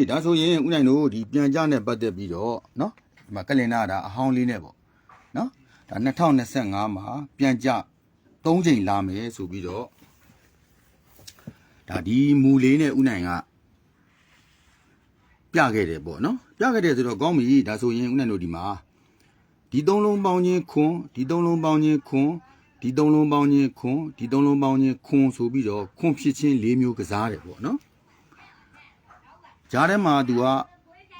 ဒီဒါဆိုရင်ဦးနိုင်တို့ဒီပြန်ကြနဲ့ပတ်သက်ပြီးတော့เนาะဒီမှာကလင်နာဒါအဟောင်းလေးနဲ့ပေါ့เนาะဒါ2025မှာပြန်ကြ3ချိန်လာမယ်ဆိုပြီးတော့ဒါဒီမူလေးနဲ့ဦးနိုင်ကပြခဲ့တယ်ပေါ့เนาะပြခဲ့တယ်ဆိုတော့ကောင်းပြီဒါဆိုရင်ဦးနိုင်တို့ဒီမှာဒီသုံးလုံးပေါင်းချင်းခွန်းဒီသုံးလုံးပေါင်းချင်းခွန်းဒီသုံးလုံးပေါင်းချင်းခွန်းဒီသုံးလုံးပေါင်းချင်းခွန်းဆိုပြီးတော့ခွန်းဖြစ်ချင်း၄မျိုးကစားတယ်ပေါ့เนาะ ကြားထဲမှာသူက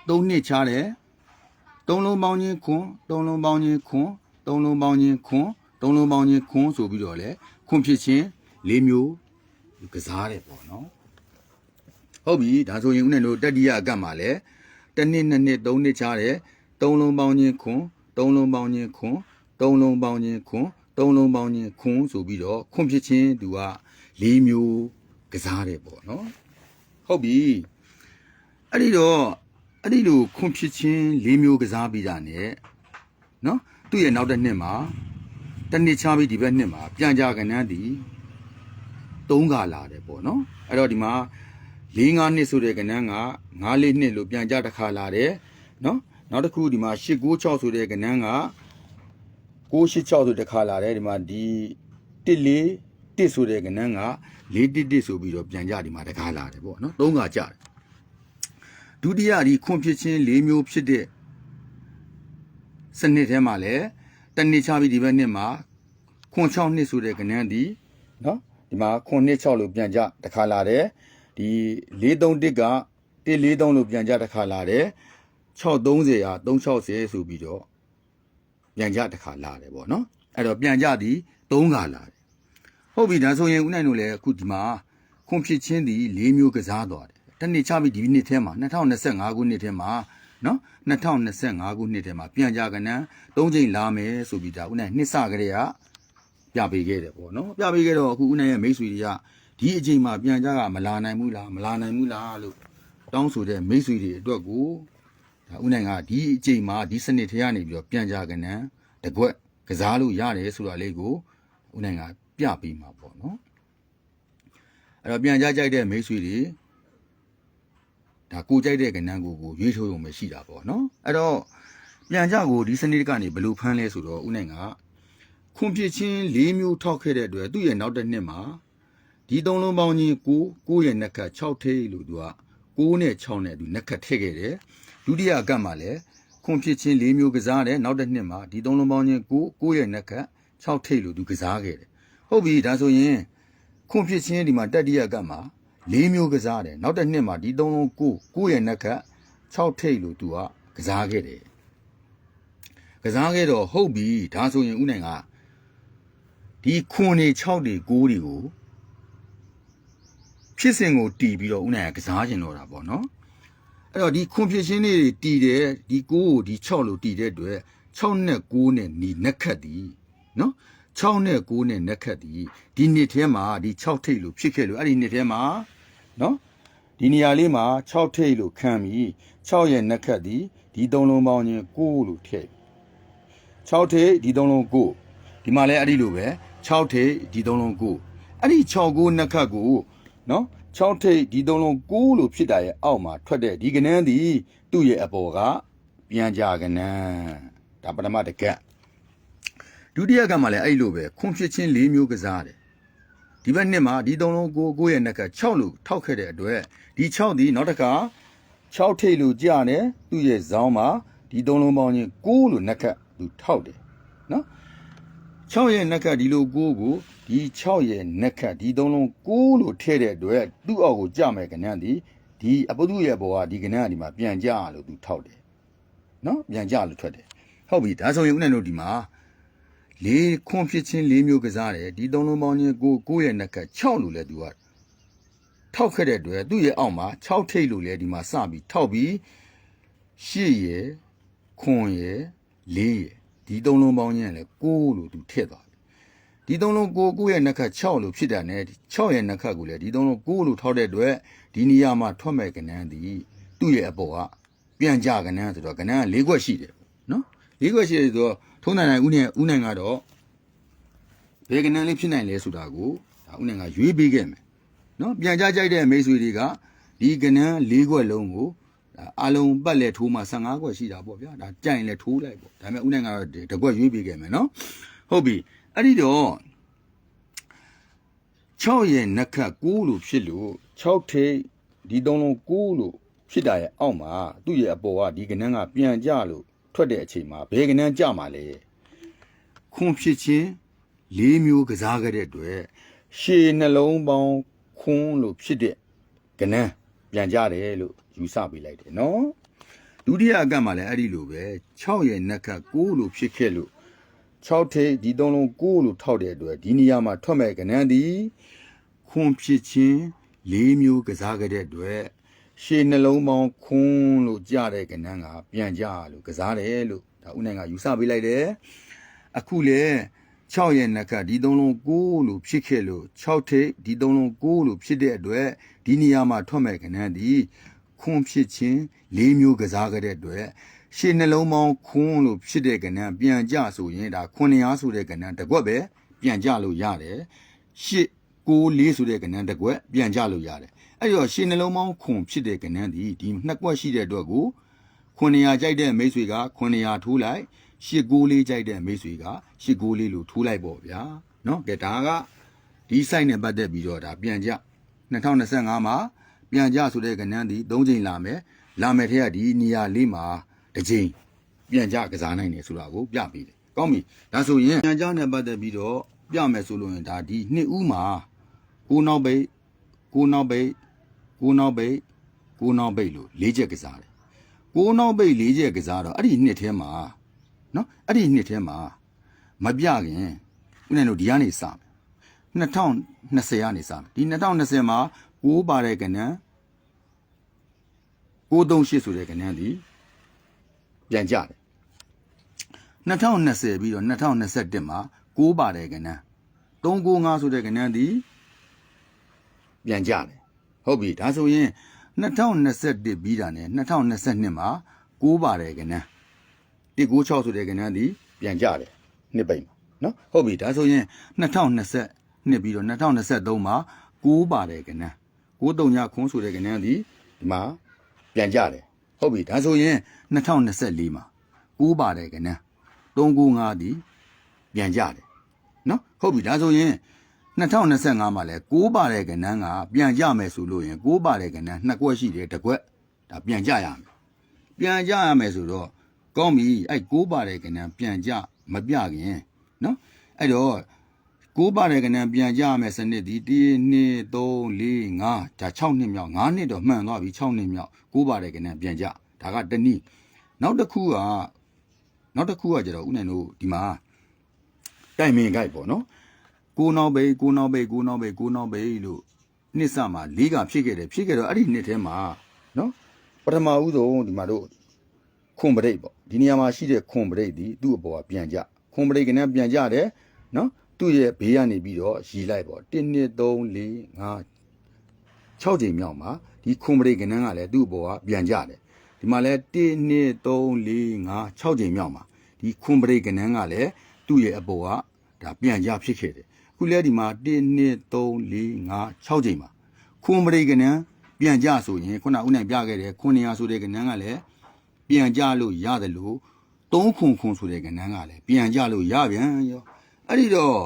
သုံးနှစ်ချတယ်သုံးလုံးပေါင်းချင်းခွန်းသုံးလုံးပေါင်းချင်းခွန်းသုံးလုံးပေါင်းချင်းခွန်းသုံးလုံးပေါင်းချင်းခွန်းဆိုပြီးတော့လေခွန်းဖြစ်ချင်း၄မျိုးကစားတယ်ပေါ့နော်ဟုတ်ပြီဒါဆိုရင်ဦးနဲ့တို့တတိယအကတ်မှာလဲတစ်နှစ်နှစ်နှစ်သုံးနှစ်ချတယ်သုံးလုံးပေါင်းချင်းခွန်းသုံးလုံးပေါင်းချင်းခွန်းသုံးလုံးပေါင်းချင်းခွန်းသုံးလုံးပေါင်းချင်းခွန်းဆိုပြီးတော့ခွန်းဖြစ်ချင်းသူက၄မျိုးကစားတယ်ပေါ့နော်ဟုတ်ပြီ အဲ့ဒီတော့အဲ့ဒီလိုခွန်ဖြစ်ချင်း၄မျိုးကစားပြီးတာ ਨੇ နော်သူ့ရဲ့နောက်တစ်နှစ်မှာတစ်နှစ်ချပြီးဒီဘက်နှစ်မှာပြန်ကြကနန်းသည်၃ခါလာတယ်ပေါ့နော်အဲ့တော့ဒီမှာ၄၅နှစ်ဆိုတဲ့ကနန်းက၅၄နှစ်လို့ပြန်ကြတစ်ခါလာတယ်နော်နောက်တစ်ခုဒီမှာ၈၉6ဆိုတဲ့ကနန်းက986ဆိုတစ်ခါလာတယ်ဒီမှာဒီ1 4 1ဆိုတဲ့ကနန်းက4 1 1ဆိုပြီးတော့ပြန်ကြဒီမှာတစ်ခါလာတယ်ပေါ့နော်၃ခါကြတယ် ဒုတိယဒီခွန်ဖြစ်ချင်း၄မျိုးဖြစ်တဲ့စနစ်ထဲမှာလည်းတနစ်ချပြီးဒီဘက်နှစ်မှာခွန်6နှစ်ဆိုတဲ့ကဏ္ဍဒီနော်ဒီမှာခွန်နှစ်6လို့ပြန်ကြတစ်ခါလာတယ်ဒီ431က143လို့ပြန်ကြတစ်ခါလာတယ်630ဟာ360ဆိုပြီးတော့ပြန်ကြတစ်ခါလာတယ်ပေါ့နော်အဲ့တော့ပြန်ကြသည်3ခါလာတယ်ဟုတ်ပြီဒါဆိုရင်ဦးနိုင်တို့လည်းအခုဒီမှာခွန်ဖြစ်ချင်းသည်၄မျိုးကစားသွားတယ် တနေ့ချပြီဒီနှစ်ထဲမှာ2025ခုနှစ်ထဲမှာနော်2025ခုနှစ်ထဲမှာပြန်ကြကနန်း၃ချိန်လာမယ်ဆိုပြီးဒါဦးနိုင်နှစ်စကလေးကပြပေးခဲ့တယ်ပေါ့နော်ပြပေးခဲ့တော့အခုဦးနိုင်ရဲ့မိတ်ဆွေတွေကဒီအချိန်မှာပြန်ကြကမလာနိုင်ဘူးလားမလာနိုင်ဘူးလားလို့တောင်းဆိုတဲ့မိတ်ဆွေတွေအတွက်ကိုဒါဦးနိုင်ကဒီအချိန်မှာဒီစနစ်ထဲကနေပြီးတော့ပြန်ကြကနန်းတကွက်ကစားလို့ရတယ်ဆိုတာလေးကိုဦးနိုင်ကပြပေးမှာပေါ့နော်အဲ့တော့ပြန်ကြကြိုက်တဲ့မိတ်ဆွေတွေ ဒါကိုကြိုက်တဲ့ကဏ္ဍကိုကိုရွေးထိုးရုံပဲရှိတာပေါ့နော်အဲ့တော့ပြန်ကြကိုဒီစနစ်ကနေဘယ်လိုဖမ်းလဲဆိုတော့ဦးနိုင်ကခွန်ဖြစ်ချင်း၄မျိုးထောက်ခဲ့တဲ့အတွက်သူ့ရဲ့နောက်တစ်နှစ်မှာဒီသုံးလုံးပေါင်းချင်း9 9ရဲ့နှက်ခတ်6ထိပ်လို့သူက9နဲ့6နဲ့သူနှက်ခတ်ထည့်ခဲ့တယ်ဒုတိယအကတ်မှာလည်းခွန်ဖြစ်ချင်း၄မျိုးကစားတယ်နောက်တစ်နှစ်မှာဒီသုံးလုံးပေါင်းချင်း9 9ရဲ့နှက်ခတ်6ထိပ်လို့သူကစားခဲ့တယ်ဟုတ်ပြီဒါဆိုရင်ခွန်ဖြစ်ချင်းဒီမှာတက်တိယကတ်မှာ ၄မျိုးကစားတယ်နောက်တစ်နှစ်မှာဒီသုံးလုံးကိုကိုရဲ့နက်က6ထိပ်လို့သူကကစားခဲ့တယ်ကစားခဲ့တော့ဟုတ်ပြီဒါဆိုရင်ဦးနိုင်ကဒီခွန်နေ6တွေ9တွေကိုဖြစ်စဉ်ကိုတီးပြီးတော့ဦးနိုင်ကကစားကျင်တော့တာပေါ့နော်အဲ့တော့ဒီခွန်ဖြစ်ချင်းတွေတီးတယ်ဒီ9ကိုဒီ6လို့တီးတဲ့အတွက်6နဲ့9နဲ့ညီနက်ခတ်သည်နော်6နဲ့9နဲ့နက်ခတ်သည်ဒီနှစ်ထဲမှာဒီ6ထိပ်လို့ဖြစ်ခဲ့လို့အဲ့ဒီနှစ်ထဲမှာ နော်ဒီနေရာလေးမှာ6ထိပ်လို့ခံပြီး6ရဲ့နက်ခတ်သည်ဒီသုံးလုံးပေါင်းချင်း9လို့ထည့်6ထိပ်ဒီသုံးလုံး9ဒီမှာလည်းအဲ့ဒီလိုပဲ6ထိပ်ဒီသုံးလုံး9အဲ့ဒီ6 9နက်ခတ်ကိုနော်6ထိပ်ဒီသုံးလုံး9လို့ဖြစ်တာရဲ့အောက်မှာထွက်တဲ့ဒီကနန်းသည်သူ့ရဲ့အပေါ်ကပြန်ကြကနန်းဒါပထမတစ်ကက်ဒုတိယကမှလည်းအဲ့လိုပဲခွန်ဖြစ်ချင်း၄မျိုးကစားတယ် ဒီဘက်နှစ်မှာဒီသုံးလုံးကိုကိုရဲ့နက်က6လို့ထောက်ခဲ့တဲ့အတွက်ဒီ6ဒီနောက်တစ်ခါ6ထိပ်လို့ကြာတယ်သူ့ရဲ့ဇောင်းမှာဒီသုံးလုံးပေါင်းချင်း9လို့နက်ကသူထောက်တယ်နော်6ရဲ့နက်ကဒီလို9ကိုဒီ6ရဲ့နက်ကဒီသုံးလုံး9လို့ထည့်တဲ့အတွက်သူ့အောက်ကိုကြာမယ်ကဏ္ဍဒီဒီအပုထုရဲ့ဘောကဒီကဏ္ဍကဒီမှာပြန်ကြလို့သူထောက်တယ်နော်ပြန်ကြလို့ထွက်တယ်ဟုတ်ပြီဒါဆိုရင်ဦးနိုင်တို့ဒီမှာ လေးခွန်ဖြစ်ချင်း၄မျိုးကစားတယ်ဒီသုံးလုံးပေါင်းချင်းကိုကိုရဲ့နက်က6လို့လဲသူကထောက်ခဲ့တဲ့အတွက်သူ့ရဲ့အောက်မှာ6ထိပ်လို့လဲဒီမှာစပြီးထောက်ပြီး8ရယ်ခွန်ရယ်4ရယ်ဒီသုံးလုံးပေါင်းချင်းကလည်း6လို့သူထည့်သွားပြီဒီသုံးလုံးကိုကိုရဲ့နက်က6လို့ဖြစ်တာ ਨੇ 6ရဲ့နက်ကကိုလည်းဒီသုံးလုံး6လို့ထောက်တဲ့အတွက်ဒီနေရာမှာထွက်မဲ့ကဏ္ဍသည်သူ့ရဲ့အပေါ်ကပြန်ကြကဏ္ဍဆိုတော့ကဏ္ဍက၄ခွက်ရှိတယ်နော်၄ခွက်ရှိတယ်ဆိုတော့ ထုံးနိုင်နိုင်ဦးနဲ့ဦးနိုင်ကတော့ဘယ်ကဏ္ဍလေးဖြစ်နိုင်လဲဆိုတာကိုဒါဦးနိုင်ကရွေးပေးခဲ့မယ်နော်ပြန်ကြကြိုက်တဲ့မိတ်ဆွေတွေကဒီကဏ္ဍ၄ခွက်လုံးကိုဒါအလုံးပတ်လက်ထိုးမှ15ခွက်ရှိတာပေါ့ဗျာဒါကြိုင်လဲထိုးလိုက်ပေါ့ဒါပေမဲ့ဦးနိုင်ကတော့တကွက်ရွေးပေးခဲ့မယ်နော်ဟုတ်ပြီအဲ့ဒီတော့6ရဲ့နက်ခတ်9လို့ဖြစ်လို့6ထိပ်ဒီသုံးလုံး9လို့ဖြစ်တာရဲ့အောက်မှာသူ့ရဲ့အပေါ်ကဒီကနန်းကပြန်ကြလို့ ထွက်တဲ့အချိန်မှာဘယ်ကနန်းကြမှာလဲခွန်ဖြစ်ခြင်းလေးမျိုးကစားခဲ့တဲ့အတွက်ရှေနှလုံးပေါင်းခွန်းလို့ဖြစ်တဲ့ကနန်းပြန်ကြတယ်လို့ယူဆပေးလိုက်တယ်နော်ဒုတိယအကန့်မှာလည်းအဲ့ဒီလိုပဲ6ရဲ့နက်ခတ်9လို့ဖြစ်ခဲ့လို့6ထိပ်ဒီသုံးလုံး9လို့ထောက်တဲ့အတွက်ဒီနေရာမှာထွက်မဲ့ကနန်းဒီခွန်ဖြစ်ခြင်းလေးမျိုးကစားခဲ့တဲ့အတွက် ရှေနှလုံးပေါင်းခွန်းလို့ကြတဲ့ကနန်းကပြန်ကြလို့ကစားတယ်လို့ဒါဦးနိုင်ကယူဆပေးလိုက်တယ်အခုလေ6ရဲ့နက်ကဒီသုံးလုံး9လို့ဖြစ်ခဲ့လို့6ထိပ်ဒီသုံးလုံး9လို့ဖြစ်တဲ့အတွက်ဒီနေရာမှာထွက်မဲ့ကနန်းဒီခွန်ဖြစ်ခြင်းလေးမျိုးကစားခဲ့တဲ့အတွက်ရှေနှလုံးပေါင်းခွန်းလို့ဖြစ်တဲ့ကနန်းပြန်ကြဆိုရင်ဒါ900ဆိုတဲ့ကနန်းတစ်ကွက်ပဲပြန်ကြလို့ရတယ်ရှစ်ကိုလေးဆိုတဲ့ကနန်းတစ်ကွက်ပြန်ကြလို့ရတယ် အဲ့တော့ရှင်နှလုံးပေါင်းခွန်ဖြစ်တဲ့ကဏ္ဍသည်ဒီနှစ်ကွက်ရှိတဲ့အတွက်ကို900ကြိုက်တဲ့မိတ်ဆွေက900ထိုးလိုက်89လေးကြိုက်တဲ့မိတ်ဆွေက89လေးလို့ထိုးလိုက်ပေါ့ဗျာနော်ကဲဒါကဒီဆိုင်နဲ့ပတ်သက်ပြီးတော့ဒါပြန်ကြ2025မှာပြန်ကြဆိုတဲ့ကဏ္ဍသည်3ချိန်လာမယ်လာမယ်ထက်ကဒီနေရာလေးမှာတစ်ချိန်ပြန်ကြကစားနိုင်တယ်ဆိုတာကိုပြပေးတယ်ကောင်းပြီဒါဆိုရင်ပြန်ကြနဲ့ပတ်သက်ပြီးတော့ပြမယ်ဆိုလို့ရင်ဒါဒီနှစ်ဦးမှာကိုနောက်ပိတ်ကိုနောက်ပိတ် ကိုနောက်ပိတ်ကိုနောက်ပိတ်လို့လေးချက်ကစားတယ်ကိုးနောက်ပိတ်လေးချက်ကစားတော့အဲ့ဒီနှစ်ထဲမှာနော်အဲ့ဒီနှစ်ထဲမှာမပြခင်ဦးနိုင်တို့ဒီကနေစမယ်2020ကနေစမယ်ဒီ2020မှာ6ပါတဲ့ကဏ္ဍ638ဆိုတဲ့ကဏ္ဍဒီပြန်ကြတယ်2020ပြီးတော့2021မှာ6ပါတဲ့ကဏ္ဍ395ဆိုတဲ့ကဏ္ဍဒီပြန်ကြတယ် ဟုတ်ပြီဒါဆိုရင်2021ပြီးတာနဲ့2022မှာ6ပါတယ်ကနန်း196ဆိုတဲ့ကနန်းဒီပြန်ကြတယ်နှစ်ပိတ်မှာနော်ဟုတ်ပြီဒါဆိုရင်2020နှစ်ပြီးတော့2023မှာ6ပါတယ်ကနန်း93ညခွန်းဆိုတဲ့ကနန်းဒီဒီမှာပြန်ကြတယ်ဟုတ်ပြီဒါဆိုရင်2024မှာ6ပါတယ်ကနန်း395ဒီပြန်ကြတယ်နော်ဟုတ်ပြီဒါဆိုရင် 2025မှာလဲ6ပါတဲ့ကဏ္ဍကပြန်ကြမယ်ဆိုလို့ရင်6ပါတဲ့ကဏ္ဍနှစ်ကွက်ရှိတယ်တစ်ကွက်ဒါပြန်ကြရမယ်ပြန်ကြရမယ်ဆိုတော့ကောင်းပြီအဲ့6ပါတဲ့ကဏ္ဍပြန်ကြမပြခင်နော်အဲ့တော့6ပါတဲ့ကဏ္ဍပြန်ကြရမယ်စနစ်ဒီ1 2 3 4 5ဒါ6နှစ်မြောက်5နှစ်တော့မှန်သွားပြီ6နှစ်မြောက်6ပါတဲ့ကဏ္ဍပြန်ကြဒါကတနည်းနောက်တစ်ခုကနောက်တစ်ခုကကျတော့ဥနိုင်တို့ဒီမှာတိုင်မင်ခိုက်ပေါ့နော် ကိုနောက်ဘေးကိုနောက်ဘေးကိုနောက်ဘေးကိုနောက်ဘေးလို့နှစ်စမှာလေးကဖြစ်ခဲ့တယ်ဖြစ်ခဲ့တော့အဲ့ဒီနှစ်ထဲမှာနော်ပထမဦးဆုံးဒီမှာတို့ခွန်ပရိတ်ပေါ့ဒီနေရာမှာရှိတဲ့ခွန်ပရိတ်ဒီသူ့အပေါ်ကပြန်ကြခွန်ပရိတ်ကလည်းပြန်ကြတယ်နော်သူ့ရဲ့ဘေးကနေပြီးတော့ရီလိုက်ပေါ့1 2 3 4 5 6ချိန်မြောက်မှာဒီခွန်ပရိတ်ကလည်းကလည်းသူ့အပေါ်ကပြန်ကြတယ်ဒီမှာလဲ1 2 3 4 5 6ချိန်မြောက်မှာဒီခွန်ပရိတ်ကလည်းကလည်းသူ့ရဲ့အပေါ်ကဒါပြန်ကြဖြစ်ခဲ့တယ် ခုလဲဒီမှာ1 2 3 4 5 6ချိန်ပါခွန်ပရိကနန်းပြန်ကြဆိုရင်ခုနဦးနိုင်ပြခဲ့တယ်ခွန်နေရဆိုတဲ့ကနန်းကလည်းပြန်ကြလို့ရတယ်လို့3ခွန်ခွန်ဆိုတဲ့ကနန်းကလည်းပြန်ကြလို့ရပြန်ရောအဲ့ဒီတော့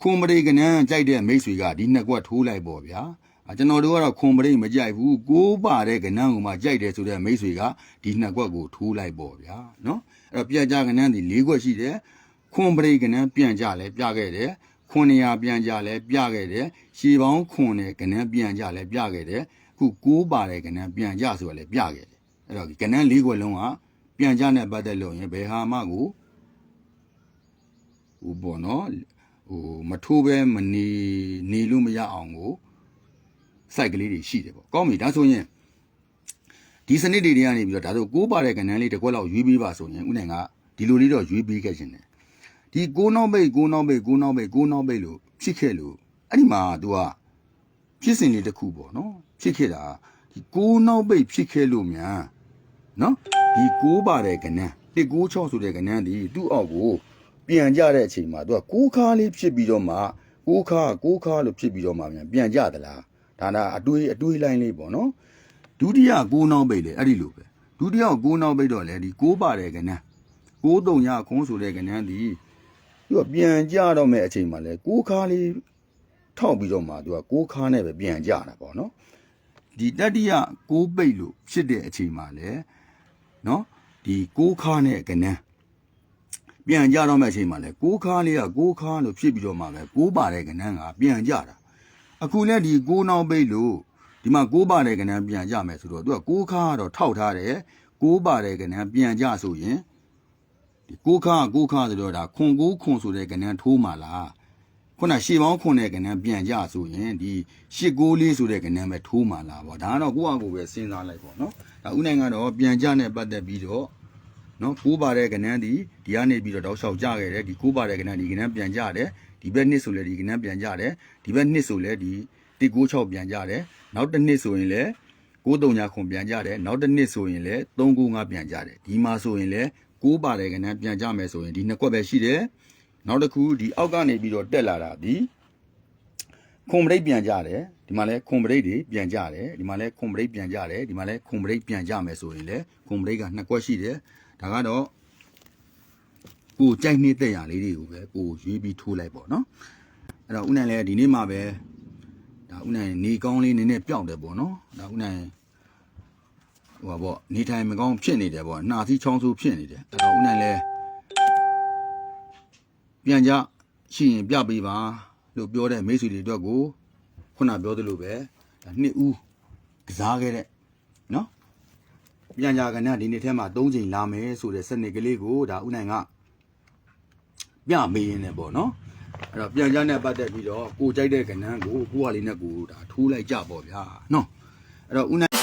ခွန်ပရိကနန်းကြိုက်တဲ့မိတ်ဆွေကဒီနှစ်ကွက်ထိုးလိုက်ပေါ့ဗျာအကျွန်တော်တို့ကတော့ခွန်ပရိမကြိုက်ဘူးကိုးပါတဲ့ကနန်းကိုမှကြိုက်တယ်ဆိုတဲ့မိတ်ဆွေကဒီနှစ်ကွက်ကိုထိုးလိုက်ပေါ့ဗျာနော်အဲ့တော့ပြန်ကြကနန်းဒီ၄ကွက်ရှိတယ်ခွန်ပရိကနန်းပြန်ကြလဲပြခဲ့တယ် ခွန်နေရာပြန်ကြလဲပြခဲ့တယ်ရှေပေါင်းခွန်နဲ့ကနန်းပြန်ကြလဲပြခဲ့တယ်အခုကိုးပါတယ်ကနန်းပြန်ကြဆိုရလဲပြခဲ့တယ်အဲ့တော့ကနန်း၄ခွက်လုံးကပြန်ကြနဲ့ပတ်သက်လို့ရင်ဘယ်ဟာမှကိုဟိုပေါ့နော်ဟိုမထိုးပဲမနေနေလို့မရအောင်ကိုစိုက်ကလေးတွေရှိတယ်ပေါ့ကောင်းပြီဒါဆိုရင်ဒီစနစ်တွေတွေကနေပြီးတော့ဒါဆိုကိုးပါတဲ့ကနန်းလေးတစ်ခွက်လောက်ရွေးပေးပါဆိုရင်ဥနိုင်ကဒီလိုလေးတော့ရွေးပေးခဲ့ခြင်းတယ် ဒီကိုးနောက်ပိတ်ကိုးနောက်ပိတ်ကိုးနောက်ပိတ်ကိုးနောက်ပိတ်လို့ဖြစ်ခဲ့လို့အဲ့ဒီမှာ तू ကဖြစ်စဉ်လေးတစ်ခုပေါ့နော်ဖြစ်ခဲ့တာဒီကိုးနောက်ပိတ်ဖြစ်ခဲ့လို့မြန်နော်ဒီကိုးပါတဲ့ကဏ္ဍ196ဆိုတဲ့ကဏ္ဍဒီသူ့အောက်ကိုပြန်ကြတဲ့အချိန်မှာ तू ကကိုးခါလေးဖြစ်ပြီးတော့မှကိုးခါကိုးခါလို့ဖြစ်ပြီးတော့မှမြန်ပြန်ကြသလားဒါနာအတွေးအတွေးလိုင်းလေးပေါ့နော်ဒုတိယကိုးနောက်ပိတ်လေအဲ့ဒီလိုပဲဒုတိယကိုးနောက်ပိတ်တော့လေဒီကိုးပါတယ်ကနန်းကိုးတုံရခွန်းဆိုတဲ့ကနန်းဒီ သူကပြန်ကြတော့မဲ့အချိန်မှာလေကိုးခါလေးထောက်ပြီးတော့မှသူကကိုးခါနဲ့ပဲပြန်ကြတာပေါ့နော်ဒီတတိယကိုးပိတ်လို့ဖြစ်တဲ့အချိန်မှာလေနော်ဒီကိုးခါနဲ့ကနန်းပြန်ကြတော့မဲ့အချိန်မှာလေကိုးခါလေးကကိုးခါလို့ဖြစ်ပြီးတော့မှပဲကိုးပါတယ်ကနန်းကပြန်ကြတာအခုလည်းဒီကိုးနောက်ပိတ်လို့ဒီမှာကိုးပါတဲ့ကဏ္ဍပြန်ကြမယ်ဆိုတော့သူကကိုးခါကတော့ထောက်ထားတယ်ကိုးပါတဲ့ကဏ္ဍပြန်ကြဆိုရင် ဒီကိုးခါကကိုးခါဆိုတော့ဒါခွန်ကိုးခွန်ဆိုတဲ့ကဏ္ဍထိုးမှလားခုနရှေ့ပေါင်းခွန်တဲ့ကဏ္ဍပြန်ကြဆိုရင်ဒီရှစ်ကိုးလေးဆိုတဲ့ကဏ္ဍပဲထိုးမှလားပေါ့ဒါကတော့ကိုယ့်အကိုပဲစဉ်းစားလိုက်ပေါ့နော်ဒါဥနိုင်ကတော့ပြန်ကြနဲ့ပတ်သက်ပြီးတော့နော်ကိုးပါတဲ့ကဏ္ဍဒီဒီကနေပြီးတော့တောက်လျှောက်ကြခဲ့တယ်ဒီကိုးပါတဲ့ကဏ္ဍဒီကဏ္ဍပြန်ကြတယ်ဒီဘက်နှစ်ဆိုလဲဒီကဏ္ဍပြန်ကြတယ်ဒီဘက်နှစ်ဆိုလဲဒီ196ပြန်ကြတယ်နောက်တစ်နှစ်ဆိုရင်လဲ93ခွန်ပြန်ကြတယ်နောက်တစ်နှစ်ဆိုရင်လဲ395ပြန်ကြတယ်ဒီမှာဆိုရင်လဲ ကိုးပါတဲ့ကဏ္ဍပြန်ကြမယ်ဆိုရင်ဒီနှစ်ကွက်ပဲရှိတယ်နောက်တစ်ခုဒီအောက်ကနေပြီးတော့တက်လာတာဒီခွန်ပရိတ်ပြန်ကြတယ်ဒီမှာလဲခွန်ပရိတ်တွေပြန်ကြတယ်ဒီမှာလဲခွန်ပရိတ်ပြန်ကြတယ်ဒီမှာလဲခွန်ပရိတ်ပြန်ကြမယ်ဆိုရင်လဲခွန်ပရိတ်ကနှစ်ကွက်ရှိတယ်ဒါကတော့ကိုကြိုက်နေတဲ့ရလေးတွေကိုပဲကိုရွေးပြီးထိုးလိုက်ပေါ့နော်အဲ့တော့ဥနိုင်လည်းဒီနေ့မှပဲဒါဥနိုင်နေကောင်းလေးနည်းနည်းပျောက်တယ်ပေါ့နော်ဒါဥနိုင် ဟိုပါပေါ့နေထိုင်မကောင်းဖြစ်နေတယ်ပေါ့နှာသီးချောင်းဆိုးဖြစ်နေတယ်အဲ့တော့ဥနိုင်လည်းပြန်ကြရှိရင်ပြပေးပါလို့ပြောတဲ့မိတ်ဆွေတွေအတွက်ကိုခုနပြောသလိုပဲဒါနှစ်ဦးကစားခဲ့တဲ့နော်ပြန်ကြကနဒီနေ့ထဲမှာ၃ချိန်လာမယ်ဆိုတဲ့စနစ်ကလေးကိုဒါဥနိုင်ကပြမေးရင်းနဲ့ပေါ့နော်အဲ့တော့ပြန်ကြနဲ့ပတ်သက်ပြီးတော့ကိုကြိုက်တဲ့ကဏ္ဍကိုကိုကလေးနဲ့ကိုဒါထိုးလိုက်ကြပေါ့ဗျာနော်အဲ့တော့ဦးနိုင်